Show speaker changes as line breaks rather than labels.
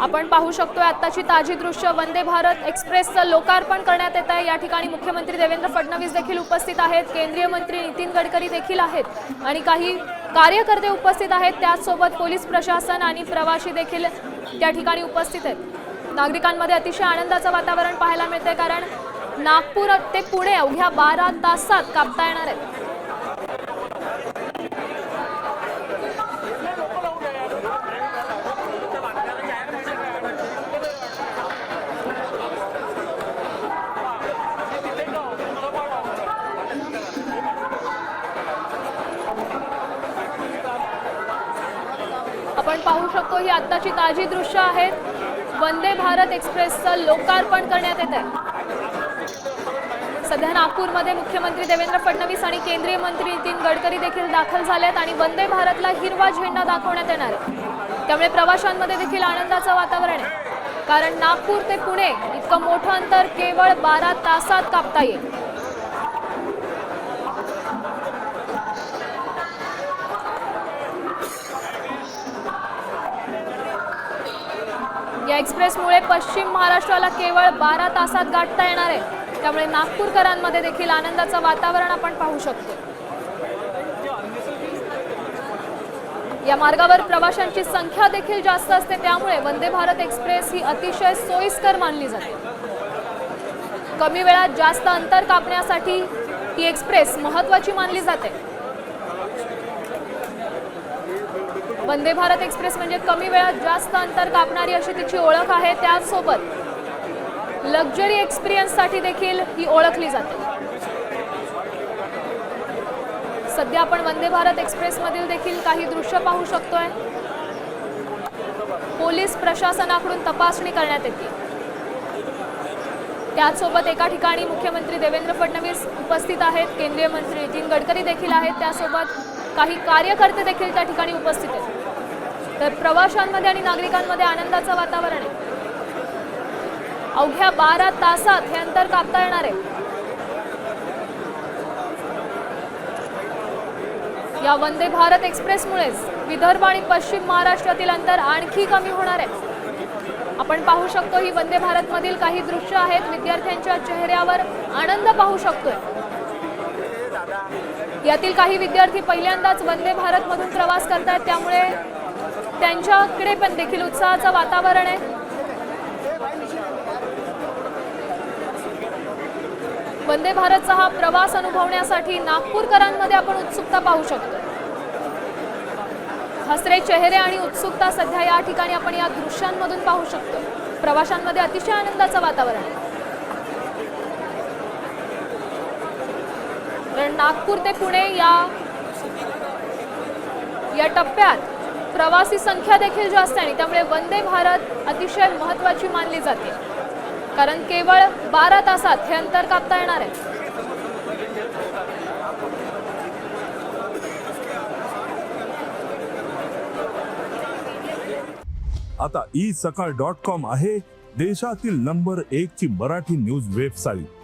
आपण पाहू शकतोय आत्ताची ताजी दृश्य वंदे भारत एक्सप्रेसचं लोकार्पण करण्यात येत आहे. या ठिकाणी मुख्यमंत्री देवेंद्र फडणवीस देखील उपस्थित आहेत. केंद्रीय मंत्री नितीन गडकरी देखील आहेत. आणि काही कार्यकर्ते उपस्थित आहेत. त्याचसोबत पोलीस प्रशासन आणि प्रवासी देखील त्या ठिकाणी उपस्थित आहेत. नागरिकांमध्ये अतिशय आनंदाचं वातावरण पाहायला मिळते कारण नागपूर ते पुणे अवघ्या बारा तासात कापता येणार आहेत. आपण पाहू शकतो ही आत्ताची ताजी दृश्य आहेत वंदे भारत एक्सप्रेसचं लोकार्पण करण्यात येत आहे सध्या नागपूरमध्ये मुख्यमंत्री देवेंद्र फडणवीस आणि केंद्रीय मंत्री नितीन गडकरी देखील दाखल झालेत आणि वंदे भारतला हिरवा झेंडा दाखवण्यात येणार आहे. त्यामुळे प्रवाशांमध्ये देखील आनंदाचं वातावरण आहे. कारण नागपूर ते पुणे इतकं मोठं अंतर केवळ बारा तासात कापता येईल. या एक्सप्रेसमुळे पश्चिम महाराष्ट्राला केवळ बारा तासात गाठता येणार आहे. त्यामुळे नागपूरकरांमध्ये देखील आनंदाचं वातावरण आपण पाहू शकतो. या मार्गावर प्रवाशांची संख्या देखील जास्त असते त्यामुळे वंदे भारत एक्सप्रेस ही अतिशय सोयीस्कर मानली जाते. कमी वेळात जास्त अंतर कापण्यासाठी ही एक्सप्रेस महत्वाची मानली जाते. वंदे भारत एक्सप्रेस म्हणजे कमी वेळात जास्त अंतर कापणारी अशी तिची ओळख आहे. त्याचसोबत लक्झरी एक्सपिरियन्ससाठी देखील ही ओळखली जाते. सध्या आपण वंदे भारत एक्सप्रेस मधील देखील काही दृश्य पाहू शकतोय. पोलीस प्रशासनाकडून तपासणी करण्यात येते. त्याचसोबत एका ठिकाणी मुख्यमंत्री देवेंद्र फडणवीस उपस्थित आहेत. केंद्रीय मंत्री नितीन गडकरी देखील आहेत. त्यासोबत काही कार्यकर्ते देखील त्या ठिकाणी उपस्थित आहेत. तर प्रवाशांमध्ये आणि नागरिकांमध्ये आनंदाचं वातावरण आहे. अवघ्या बारा तासात हे अंतर कापता येणार आहे. या वंदे भारत एक्सप्रेसमुळेच विदर्भ आणि पश्चिम महाराष्ट्रातील अंतर आणखी कमी होणार आहे. आपण पाहू शकतो ही वंदे भारतमधील काही दृश्य आहेत. विद्यार्थ्यांच्या चेहऱ्यावर आनंद पाहू शकतोय. यातील काही विद्यार्थी पहिल्यांदाच वंदे भारत मधून प्रवास करतात त्यामुळे त्यांच्याकडे पण देखील उत्साहाचं वातावरण आहे. वंदे भारतचा हा प्रवास अनुभवण्यासाठी नागपूरकरांमध्ये आपण उत्सुकता पाहू शकतो. हसरे चेहरे आणि उत्सुकता सध्या या ठिकाणी आपण या दृश्यांमधून पाहू शकतो. प्रवाशांमध्ये अतिशय आनंदाचं वातावरण आहे. नागपूर ते पुणे या या टप्प्यात प्रवासी संख्या देखील जास्त आणि त्यामुळे वंदे भारत अतिशय महत्वाची मानली जाते. कारण केवळ बारा तासात हे अंतर कापता येणार आहे.
आता ई सकाळ डॉट कॉम आहे देशातील नंबर एक ची मराठी न्यूज वेबसाईट